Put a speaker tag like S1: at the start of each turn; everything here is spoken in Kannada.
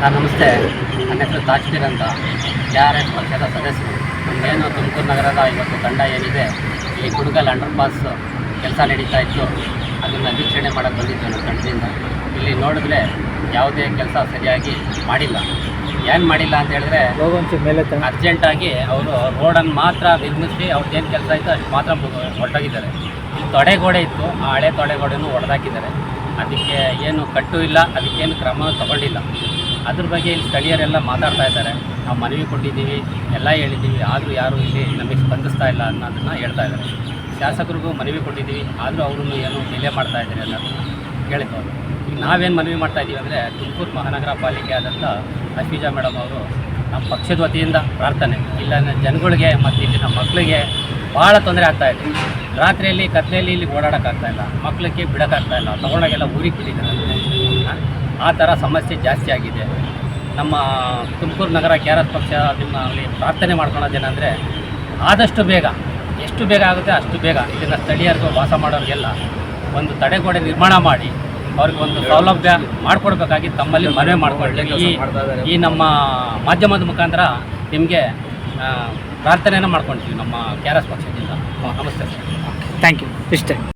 S1: ಸರ್, ನಮಸ್ತೆ. ನನ್ನ ಹೆಸರು ತಾಜ್ಪೀರ್ ಅಂತ. ಕೆ ಆರ್ ಎಸ್ ಪಕ್ಷದ ಸದಸ್ಯರು. ನಮ್ಮದೇನು ತುಮಕೂರು ನಗರದ ಇವತ್ತು ತಂಡ ಏನಿದೆ, ಈ ಗುಡುಗಲ್ ಅಂಡರ್ ಪಾಸ್ ಕೆಲಸ ನಡೀತಾ ಇತ್ತು. ಅದನ್ನು ವೀಕ್ಷಣೆ ಮಾಡೋಕ್ಕೆ ಬಂದಿದ್ದು ನಮ್ಮ ತಂಡದಿಂದ ಇಲ್ಲಿ ನೋಡಿದ್ರೆ ಯಾವುದೇ ಕೆಲಸ ಸರಿಯಾಗಿ ಮಾಡಿಲ್ಲ. ಏನು ಮಾಡಿಲ್ಲ ಅಂತ ಹೇಳಿದ್ರೆ ಅರ್ಜೆಂಟಾಗಿ ಅವರು ರೋಡನ್ನು ಮಾತ್ರ ನಿರ್ಮಿಸಿ ಅವ್ರದ್ದೇನು ಕೆಲಸ ಇತ್ತು ಅಷ್ಟು ಮಾತ್ರ ಹೊರಟೋಗಿದ್ದಾರೆ. ಇಲ್ಲಿ ತೊಡೆಗೋಡೆ ಇತ್ತು. ಆ ಹಳೆ ತೊಡೆಗೋಡೆನೂ ಹೊಡೆದಾಕಿದ್ದಾರೆ ಅದಕ್ಕೆ ಏನು ಕಟ್ಟು ಇಲ್ಲ, ಅದಕ್ಕೇನು ಕ್ರಮ ತಗೊಂಡಿಲ್ಲ. ಅದ್ರ ಬಗ್ಗೆ ಇಲ್ಲಿ ಸ್ಥಳೀಯರೆಲ್ಲ ಮಾತಾಡ್ತಾ ಇದ್ದಾರೆ. ನಾವು ಮನವಿ ಕೊಟ್ಟಿದ್ದೀವಿ, ಎಲ್ಲ ಹೇಳಿದ್ದೀವಿ, ಆದರೂ ಯಾರೂ ಇಲ್ಲಿ ನಮಗೆ ಸ್ಪಂದಿಸ್ತಾ ಇಲ್ಲ ಅನ್ನೋದನ್ನು ಹೇಳ್ತಾ ಇದ್ದಾರೆ. ಶಾಸಕರಿಗೂ ಮನವಿ ಕೊಟ್ಟಿದ್ದೀವಿ, ಆದರೂ ಅವರು ಏನು ಡಿಲೇ ಮಾಡ್ತಾ ಇದ್ದಾರೆ ಅನ್ನೋದನ್ನು ಕೇಳಿದ್ದವರು ಈಗ ನಾವೇನು ಮನವಿ ಮಾಡ್ತಾ ಇದ್ದೀವಿ ಅಂದರೆ ತುಮಕೂರು ಮಹಾನಗರ ಪಾಲಿಕೆ ಆದಂಥ ಅಶ್ವಿಜಾ ಮೇಡಮ್ ಅವರು ನಮ್ಮ ಪಕ್ಷದ ವತಿಯಿಂದ ಪ್ರಾರ್ಥನೆ, ಇಲ್ಲ ಜನಗಳಿಗೆ ಮತ್ತು ಇಲ್ಲಿ ನಮ್ಮ ಮಕ್ಕಳಿಗೆ ಭಾಳ ತೊಂದರೆ ಆಗ್ತಾ ಇದೆ. ರಾತ್ರಿಯಲ್ಲಿ ಕತ್ಲೆಯಲ್ಲಿ ಇಲ್ಲಿ ಓಡಾಡೋಕ್ಕಾಗ್ತಾ ಇಲ್ಲ, ಮಕ್ಕಳಿಗೆ ಬಿಡೋಕ್ಕಾಗ್ತಾಯಿಲ್ಲ ತೊಗೊಂಡಾಗೆಲ್ಲ ಊರಿಗೆ ಬಿಟ್ಟಿದ್ದಾರೆ? ಆ ಥರ ಸಮಸ್ಯೆ ಜಾಸ್ತಿ ಆಗಿದೆ. ನಮ್ಮ ತುಮಕೂರು ನಗರ ಕೆ ಆರ್ ಎಸ್ ಪಕ್ಷ ನಿಮ್ಮ ಅಲ್ಲಿ ಪ್ರಾರ್ಥನೆ ಮಾಡ್ಕೊಳೋದೇನೆಂದರೆ ಆದಷ್ಟು ಬೇಗ, ಎಷ್ಟು ಬೇಗ ಆಗುತ್ತೆ ಅಷ್ಟು ಬೇಗ ಇದನ್ನು ಸ್ಥಳೀಯರಿಗೂ ವಾಸ ಮಾಡೋರಿಗೆಲ್ಲ ಒಂದು ತಡೆಗೋಡೆ ನಿರ್ಮಾಣ ಮಾಡಿ ಅವ್ರಿಗೆ ಒಂದು ಸೌಲಭ್ಯ ಮಾಡಿಕೊಡ್ಬೇಕಾಗಿ ತಮ್ಮಲ್ಲಿ ಮನವಿ ಮಾಡಿಕೊಳ್ಳಿ ಈ ಈ ನಮ್ಮ ಮಾಧ್ಯಮದ ಮುಖಾಂತರ ನಿಮಗೆ ಪ್ರಾರ್ಥನೆಯನ್ನು ಮಾಡ್ಕೊಳ್ತೀವಿ ನಮ್ಮ ಕೆ ಆರ್ ಎಸ್ ಪಕ್ಷದಿಂದ. ನಮಸ್ತೆ ಸರ್.
S2: ಥ್ಯಾಂಕ್ ಯು ಇಷ್ಟೇ.